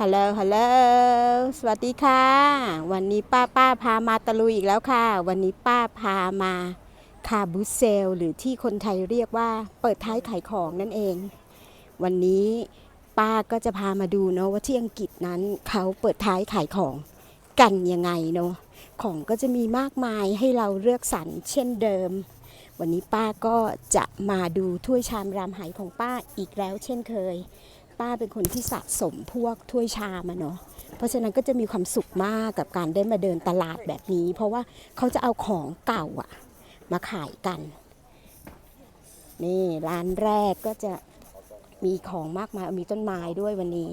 ฮัลโหล ฮัลโหล สวัสดีค่ะ วันนี้ป้าป้าพามาตะลุยอีกแล้วค่ะ วันนี้ป้าพามาคาบูเซล หรือที่คนไทยเรียกว่าเปิดท้ายขายของนั่นเอง วันนี้ป้าก็จะพามาดูเนาะว่าที่อังกฤษนั้นเขาเปิดท้ายขายของกันยังไงเนาะ ของก็จะมีมากมายให้เราเลือกสรรเช่นเดิม วันนี้ป้าก็จะมาดูถ้วยชามรามไหของป้าอีกแล้วเช่นเคย ป้าเป็นคนที่สะสมพวกถ้วยชามอะเนาะเพราะฉะนั้นก็จะมีความสุขมากกับการได้มาเดินตลาดแบบนี้ เพราะว่าเขาจะเอาของเก่าอะมาขายกัน นี่ร้านแรกก็จะมีของมากมายมีต้นไม้ด้วยวันนี้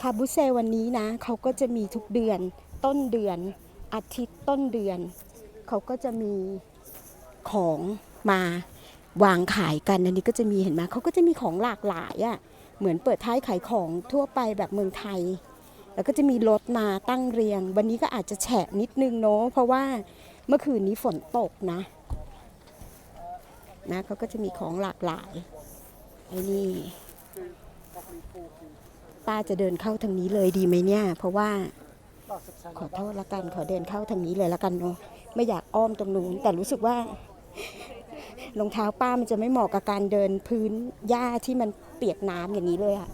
คาบุเซวันนี้นะเขาก็จะมีทุกเดือนต้นเดือนอาทิตย์ต้นเดือน เขาก็จะมีของมา วางขายกันอันนี้ก็จะมีเห็นไหมเขาก็จะมีของหลากหลายอะ่ะเหมือนเปิดท้ายขายของทั่วไปแบบเมืองไทย แล้วก็จะมีรถมาตั้งเรียง วันนี้ก็อาจจะแฉะนิดนึงเนาะเพราะว่าเมื่อคืนนี้ฝนตกนะนะเขาก็จะมีของหลากหลายไอ้นี่ป้าจะเดินเข้าทางนี้เลยดีไหมเนี่ย เพราะว่าขอโทษละกันขอเดินเข้าทางนี้เลยละกันเนาะไม่อยากอ้อมตรงนู้นแต่รู้สึกว่า รองเท้าป้ามันจะไม่เหมาะกับการเดินพื้นหญ้าที่มันเปียกน้ำอย่างนี้เลยอะ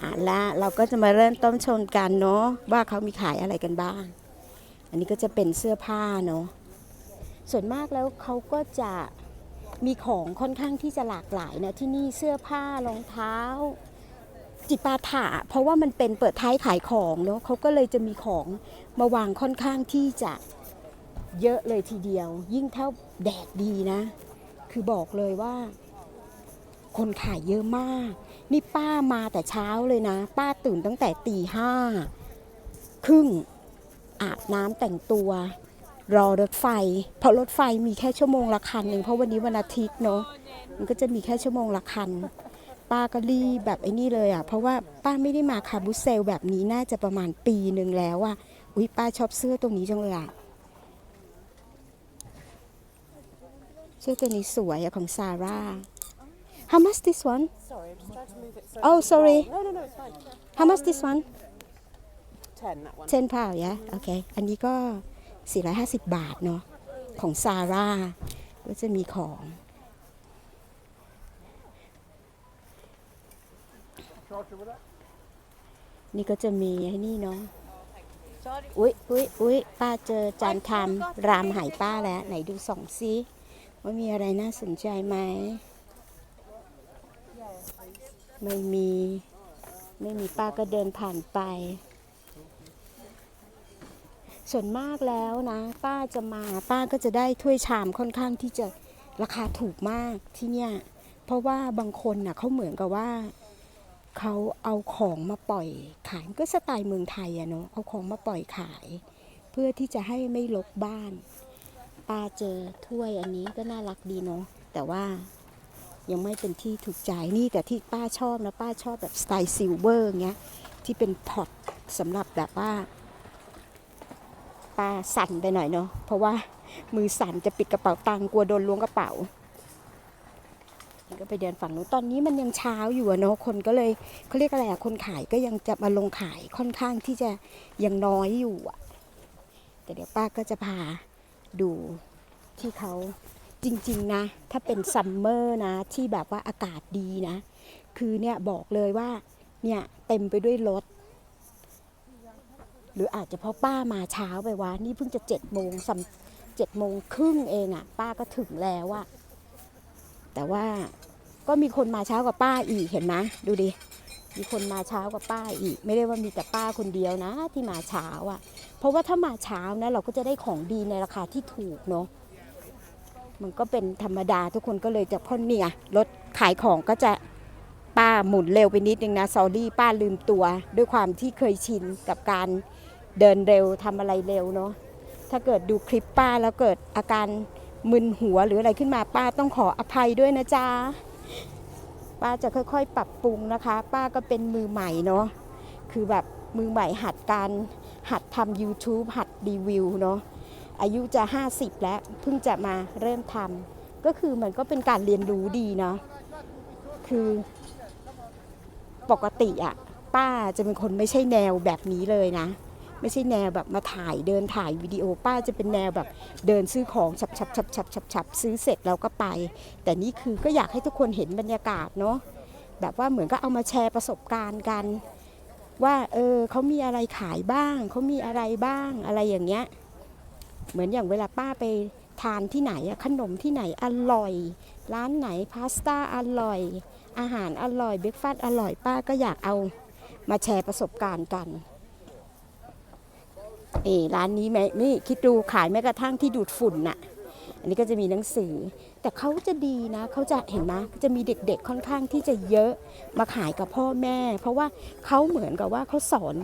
อะละเราก็จะมาเริ่มต้นชมกันเนาะว่าเขามีขายอะไรกันบ้าง อันนี้ก็จะเป็นเสื้อผ้าเนาะส่วนมากแล้วเขาก็จะมีของค่อนข้างที่จะหลากหลายนะที่นี่เสื้อผ้ารองเท้า จิปาถะเพราะว่ามันเป็นเปิดท้ายขายของเนาะเขาก็เลยจะมีของมาวางค่อนข้างที่จะ เยอะเลยทีเดียว ยิ่งถ้าแดดดีนะ คือบอกเลยว่า คนขายเยอะมาก นี่ป้ามาแต่เช้าเลยนะ ป้าตื่นตั้งแต่ตีห้าครึ่งอาบน้ำแต่งตัว รอรถไฟ เพราะรถไฟมีแค่ชั่วโมงละคันหนึ่งเพราะวันนี้วันอาทิตย์เนาะมันก็จะมีแค่ชั่วโมงละคันป้าก็รีบแบบไอ้นี่เลยอะ เพราะว่าป้าไม่ได้มาคาบุเซลแบบนี้น่าจะประมาณปีหนึ่งแล้วอะ อุ้ยป้าชอบเสื้อตรงนี้จังเลยอะ เสื้อตัวนี้สวยอะของซาร่า How much this one Sorry, I'm just trying to move it so. Oh, sorry. No, no, no, it's fine. How much this one Ten, that one. 10 pound ยะโอเคอันนี้ก็ 450 บาทเนาะของซาร่าก็จะมีของ นี่ก็จะมีไอ้นี่เนาะอุ๊ยอุ๊ยอุ๊ยป้าเจอจานทำรามหายป้าแล้ว ไหนดูส่องซิ ว่ามีอะไรน่าสนใจไหม ไม่มี ไม่มีป้าก็เดินผ่านไป ส่วนมากแล้วนะ ป้าจะมาป้าก็จะได้ถ้วยชามค่อนข้างที่จะราคาถูกมากที่เนี่ย เพราะว่าบางคนน่ะเขาเหมือนกับว่าเขาเอาของมาปล่อยขายก็สไตล์เมืองไทยอะเนาะเอาของมาปล่อยขาย เพื่อที่จะให้ไม่ลกบ้าน ป้าเจอถ้วยอันนี้ก็น่ารักดีเนาะแต่ว่ายังไม่เป็นที่ถูกใจนี่แต่ที่ป้าชอบนะป้าชอบแบบสไตล์ซิลเวอร์เงี้ยที่เป็นพอตสำหรับแบบว่าป้าสั่นไปหน่อยเนาะเพราะว่ามือสั่นจะปิดกระเป๋าตังกลัวโดนล้วงกระเป๋าก็ไปเดินฝั่งนู้นตอนนี้มันยังเช้าอยู่เนาะคนก็เลยเขาเรียกอะไรอะคนขายก็ยังจะมาลงขายค่อนข้างที่จะยังน้อยอยู่อะแต่เดี๋ยวป้าก็จะพา ดูที่เขาจริง ๆ นะ ถ้าเป็นซัมเมอร์นะ ที่แบบว่าอากาศดีนะ คือเนี่ยบอกเลยว่า เนี่ยเต็มไปด้วยรถ หรืออาจจะเพราะป้ามาเช้าไปวะนี่เพิ่งจะเจ็ดโมงสัมเจ็ดโมงครึ่งเองอะป้าก็ถึงแล้วอะแต่ว่าก็มีคนมาเช้ากว่าป้าอีกเห็นไหมดูดิ มีคนมาเช้ากว่าป้าอีก ไม่ได้ว่ามีแต่ป้าคนเดียวนะที่มาเช้าอะ่ะ เพราะว่าถ้ามาเช้านะเราก็จะได้ของดีในราคาที่ถูกเนาะมันก็เป็นธรรมดาทุกคนก็เลยจะพ่นเนี่ยรถขายของก็จะป้าหมุนเร็วไปนิดนึงนะซอรี่ป้าลืมตัว ด้วยความที่เคยชินกับการเดินเร็วทำอะไรเร็วเนาะถ้าเกิดดูคลิปป้าแล้วเกิดอาการมึนหัวหรืออะไรขึ้นมาป้าต้องขออภัยด้วยนะจ๊ะ ป้าจะค่อยๆ ปรับปรุงนะคะ ป้าก็เป็นมือใหม่เนาะคือแบบมือใหม่หัดการหัดทำ YouTube หัดรีวิวเนาะอายุจะ 50 แล้วเพิ่งจะมาเริ่มทำก็คือมันก็เป็นการเรียนรู้ดีเนาะคือปกติอะป้าจะเป็นคนไม่ใช่แนวแบบนี้เลยนะ ไม่ใช่แนวแบบมาถ่ายเดินถ่ายวิดีโอป้าจะเป็นแนวแบบเดินซื้อของฉับฉับฉับฉับฉับฉับซื้อเสร็จเราก็ไป แต่นี่คือก็อยากให้ทุกคนเห็นบรรยากาศเนาะแบบว่าเหมือนก็เอามาแชร์ประสบการณ์กัน ว่าเออเขามีอะไรขายบ้างเขามีอะไรบ้างอะไรอย่างเงี้ยเหมือนอย่างเวลาป้าไปทานที่ไหนอะขนมที่ไหนอร่อย ร้านไหนพาสต้าอร่อย อาหารอร่อยเบรกฟาสต์อร่อยป้าก็อยากเอามาแชร์ประสบการณ์กัน เออร้านนี้แม่นี่คิดดูขายแม้กระทั่งที่ดูดฝุ่นน่ะ อันนี้ก็จะมีหนังสือ แต่เขาจะดีนะเขาจะเห็นไหมจะมีเด็กๆค่อนข้างที่จะเยอะมาขายกับพ่อแม่ เพราะว่าเขาเหมือนกับว่าเขาสอน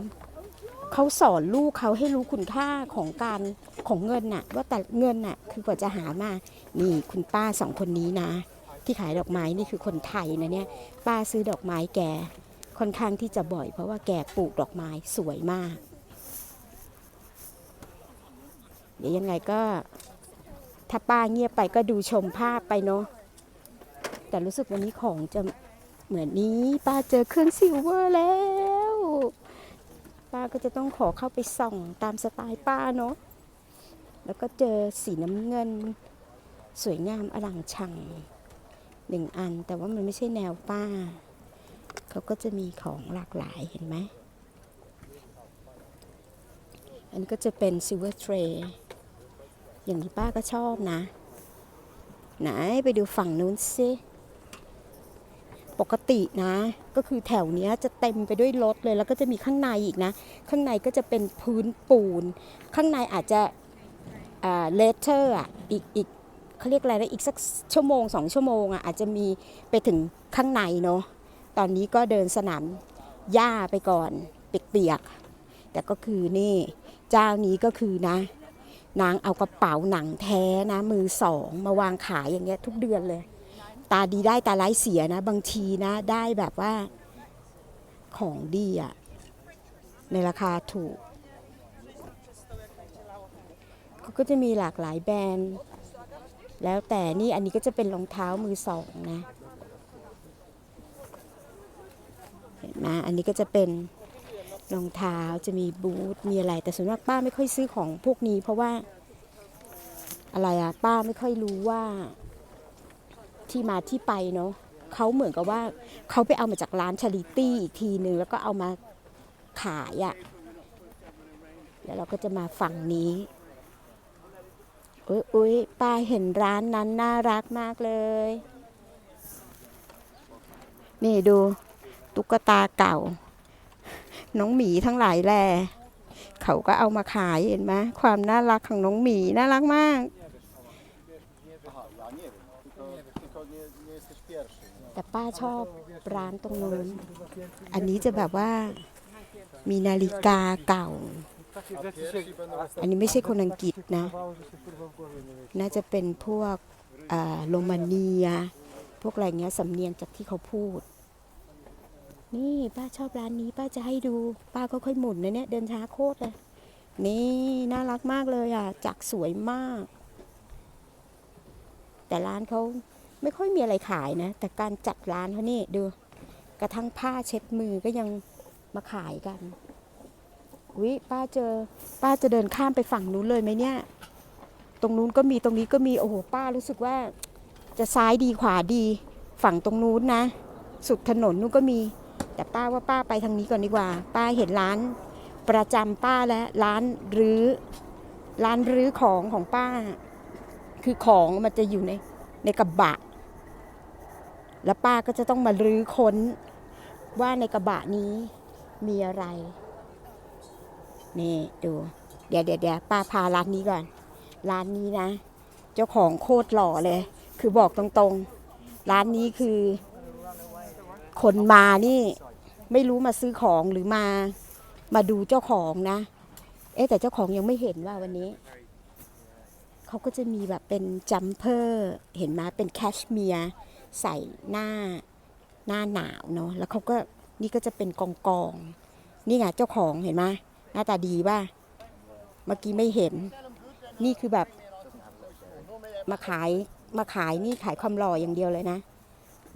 เขาสอนลูกเขาให้รู้คุณค่าของการของเงินน่ะ ว่าแต่เงินน่ะคือกว่าจะหามานี่คุณป้าสองคนนี้นะ ที่ขายดอกไม้นี่คือคนไทยนะเนี่ยป้าซื้อดอกไม้แกค่อนข้างที่จะบ่อย เพราะว่าแกปลูกดอกไม้สวยมาก เดี๋ยวยังไงก็ถ้าป้าเงียบไปก็ดูชมภาพไปเนาะแต่รู้สึกวันนี้ของจะเหมือนนี้ป้าเจอเครื่องซิลเวอร์แล้ว ป้าก็จะต้องขอเข้าไปส่องตามสไตล์ป้าเนาะแล้วก็เจอสีน้ำเงิน สวยงามอลังชังหนึ่งอัน แต่ว่ามันไม่ใช่แนวป้า เขาก็จะมีของหลากหลายเห็นไหมอันก็จะเป็นซิลเวอร์เทรย์ อย่างที่ป้าก็ชอบนะ ไหนไปดูฝั่งนู้นสิ ปกตินะ ก็คือแถวเนี้ยจะเต็มไปด้วยรถเลย แล้วก็จะมีข้างในอีกนะ ข้างในก็จะเป็นพื้นปูน ข้างในอาจจะเลเทอร์อะอีกอีกเขาเรียกอะไรนะอีกสักชั่วโมงสองชั่วโมงอะอาจจะมีไปถึงข้างในเนาะตอนนี้ก็เดินสนามหญ้าไปก่อนเปียกๆแต่ก็คือนี่ เจ้านี้ก็คือนะ นางเอากระเป๋าหนังแท้นะมือสองมาวางขายอย่างเงี้ยทุกเดือนเลย ตาดีได้ตาร้ายเสียนะ บางทีนะได้แบบว่าของดีอะในราคาถูก ก็จะมีหลากหลายแบรนด์ แล้วแต่นี่อันนี้ก็จะเป็นรองเท้ามือสองนะเห็นไหมอันนี้ก็จะเป็น รองเท้าจะมีบูทมีอะไร แต่ส่วนมากป้าไม่ค่อยซื้อของพวกนี้ เพราะว่า อะไรอะป้าไม่ค่อยรู้ว่า ที่มาที่ไปเนาะเขาเหมือนกับว่าเขาไปเอามาจากร้านชาริตี้อีกทีหนึ่งแล้วก็เอามาขายอะแล้วเราก็จะมาฝั่งนี้อุ้ยอุ้ยป้าเห็นร้านนั้นน่ารักมากเลย นี่ดู ตุ๊กตาเก่า น้องหมีทั้งหลายแหล่เขาก็เอามาขายเห็นไหมความน่ารักของน้องหมีน่ารักมาก แต่ป้าชอบร้านตรงนู้นอันนี้จะแบบว่ามีนาฬิกาเก่า อันนี้ไม่ใช่คนอังกฤษนะ น่าจะเป็นพวกอ่าโรมาเนีย พวกอะไรเงี้ยสำเนียงจากที่เขาพูด นี่ป้าชอบร้านนี้ป้าจะให้ดู ป้าก็ค่อยหมุนนะเนี่ยเดินช้าโคตรเลย นี่น่ารักมากเลยอะ จักสวยมาก แต่ร้านเขาไม่ค่อยมีอะไรขายนะ แต่การจัดร้านเขานี่ดู กระทั่งผ้าเช็ดมือก็ยังมาขายกันวิป้าเจอ ป้าจะเดินข้ามไปฝั่งนู้นเลยไหมเนี่ย ตรงนู้นก็มีตรงนี้ก็มีโอ้โหป้ารู้สึกว่าจะซ้ายดีขวาดี ฝั่งตรงนู้นนะ สุดถนนนู้นก็มี แต่ป้าว่าป้าไปทางนี้ก่อนดีกว่า ป้าเห็นร้านประจำป้าแล้วร้านรื้อร้านรื้อของของป้า คือของมันจะอยู่ในในกระบะ แล้วป้าก็จะต้องมารื้อค้นว่าในกระบะนี้มีอะไร นี่ดู เดี๋ยวเดี๋ยวเดี๋ยวป้าพาร้านนี้ก่อน ร้านนี้นะ เจ้าของโคตรหล่อเลย คือบอกตรงๆ ร้านนี้คือ คนมานี่ ไม่รู้มาซื้อของหรือมามาดูเจ้าของนะ เอ๊ะแต่เจ้าของยังไม่เห็นว่าวันนี้ เขาก็จะมีแบบเป็นจัมเพอร์เห็นไหมเป็นแคชเมียร์ใส่หน้าหน้าหนาวเนาะแล้วเขาก็นี่ก็จะเป็นกองกองนี่ไงเจ้าของเห็นไหมหน้าตาดีป่ะเมื่อกี้ไม่เห็น นี่คือแบบมาขายมาขายนี่ขายความหล่ออย่างเดียวเลยนะ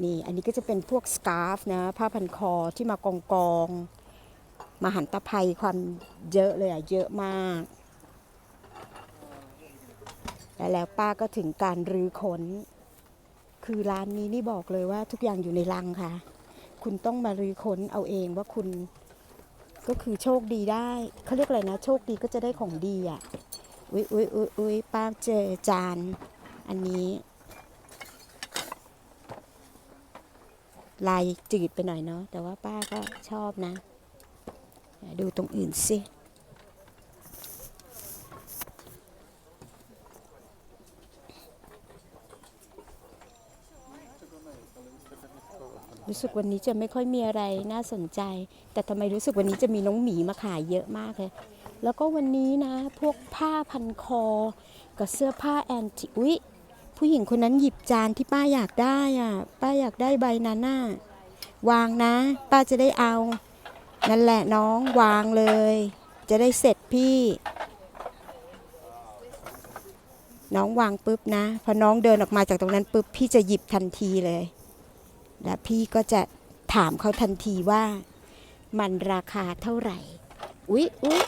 นี่อันนี้ก็จะเป็นพวกสกาฟนะผ้าพันคอที่มากองกองมาหันตภัยความเยอะเลยอะเยอะมาก และแล้วป้าก็ถึงการรื้อค้น คือร้านนี้นี่บอกเลยว่าทุกอย่างอยู่ในลังค่ะ คุณต้องมารื้อค้นเอาเองว่าคุณก็คือโชคดีได้เขาเรียกอะไรนะ โชคดีก็จะได้ของดีอะอุ๊ยอุ๊ยอุ๊ยอุ๊ยป้าเจอจานอันนี้ ลายจืดไปหน่อยเนาะแต่ว่าป้าก็ชอบนะ ดูตรงอื่นสิรู้สึกวันนี้จะไม่ค่อยมีอะไรน่าสนใจ แต่ทำไมรู้สึกวันนี้จะมีน้องหมีมาขายเยอะมากเลย แล้วก็วันนี้นะ พวกผ้าพันคอ กับเสื้อผ้าแอนติอุ๊ย ผู้หญิงคนนั้นหยิบจานที่ป้าอยากได้อะ ป้าอยากได้ใบนั้นน่ะวางนะ ป้าจะได้เอา นั่นแหละน้องวางเลย จะได้เสร็จพี่ น้องวางปุ๊บนะ พอน้องเดินออกมาจากตรงนั้นปุ๊บพี่จะหยิบทันทีเลย และพี่ก็จะถามเขาทันทีว่า มันราคาเท่าไหร่ อุ๊ยอุ๊ย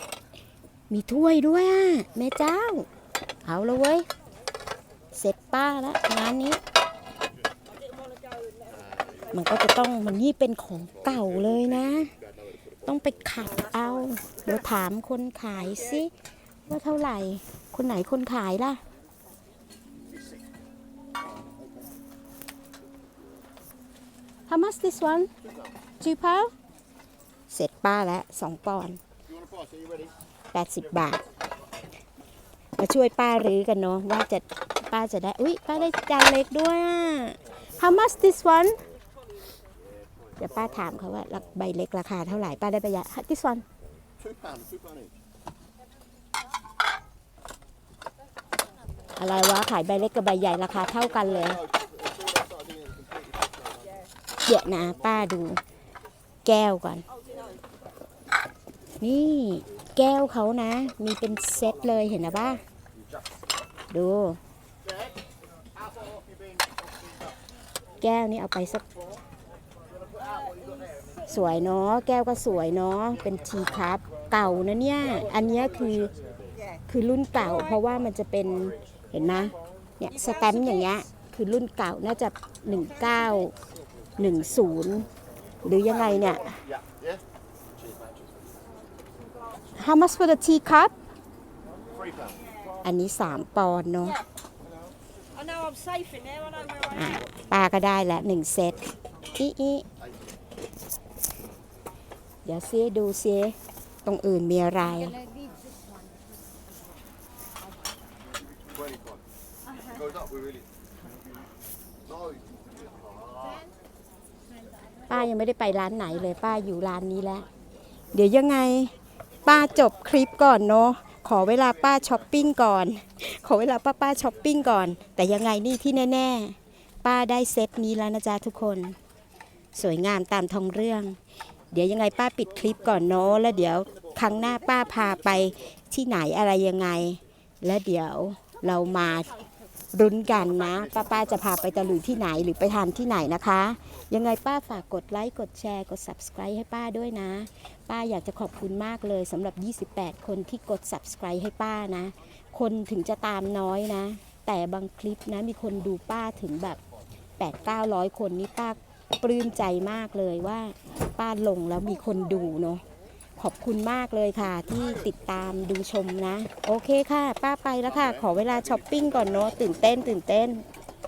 มีถ้วยด้วยอะแม่เจ้า เอาละเว้ย เสร็จป้าแล้วงานนี้ มันก็จะต้องมันนี่เป็นของเก่าเลยนะ ต้องไปขัดเอาเดี๋ยวถามคนขายสิว่าเท่าไหร่ คนไหนคนขายล่ะ How much this one? Two pound? เสร็จป้าแล้วสองปอนด์แปดสิบบาท มาช่วยป้ารื้อกันเนาะว่าจะ ป้าจะได้ อุ้ยป้าได้จานเล็กด้วยอะ How much this one เดี๋ยวป้าถามเขาว่าใบเล็กราคาเท่าไหร่ ป้าได้ประหยัด This one Two pound, two pounds อะไรวะ ขายใบเล็กกับใบใหญ่ราคาเท่ากันเลยเดี๋ยวนะ ป้าดู แก้วก่อน นี่แก้วเขานะ มีเป็นเซตเลยเห็นนะป้าดู แก้วนี่เอาไปสัก สวยเนาะแก้วก็สวยเนาะเป็นทีคัพเก่านะเนี่ย อันนี้คือคือรุ่นเก่า เพราะว่ามันจะเป็นเห็นไหมเนี่ยสแตมป์อย่างเงี้ยคือรุ่นเก่าน่าจะ 1910 หรือยังไงเนี่ย How much for the teacup อันนี้ 3 ปอนด์เนาะ I know I'm safe in there. I know where I อะ am. ป้าก็ได้แล้วหนึ่งเซตอีอีเดี๋ยวซิดูซิตรงอื่นมีอะไร Twenty-five. Goes up, we really. No. ป้ายังไม่ได้ไปร้านไหนเลย ป้าอยู่ร้านนี้แล้ว เดี๋ยวยังไง ป้าจบคลิปก่อนเนาะข อเวลาป้าช้อปปิ้งก่อน ขอเวลาป้าป้าช้อปปิ้งก่อน แต่ยังไงนี่ที่แน่ ๆ ป้าได้เซตนี้แล้วนะจ๊ะทุกคน สวยงามตามทองเรื่อง เดี๋ยวยังไงป้าปิดคลิปก่อนเนาะแล้วเดี๋ยวครั้งหน้าป้าพาไปที่ไหนอะไรยังไง แล้วเดี๋ยวเรามา รุ้นกันนะป้าป้าจะพาไปตะลุยที่ไหนหรือไปทานที่ไหนนะคะ ยังไงป้าฝากกดไลค์กดแชร์กด subscribe ให้ป้าด้วยนะ ป้าอยากจะขอบคุณมากเลยสำหรับ 28 คนที่กด subscribe ให้ป้านะ คนถึงจะตามน้อยนะ แต่บางคลิปนะมีคนดูป้าถึงแบบ 8-900 คนนี่ป้าปลื้มใจมากเลยว่า ป้าลงแล้วมีคนดูเนาะ ขอบคุณมากเลยค่ะ ที่ติดตามดูชมนะ โอเคค่ะ ป้าไปแล้วค่ะ ขอเวลาช้อปปิ้งก่อนเนาะตื่นเต้นตื่นเต้น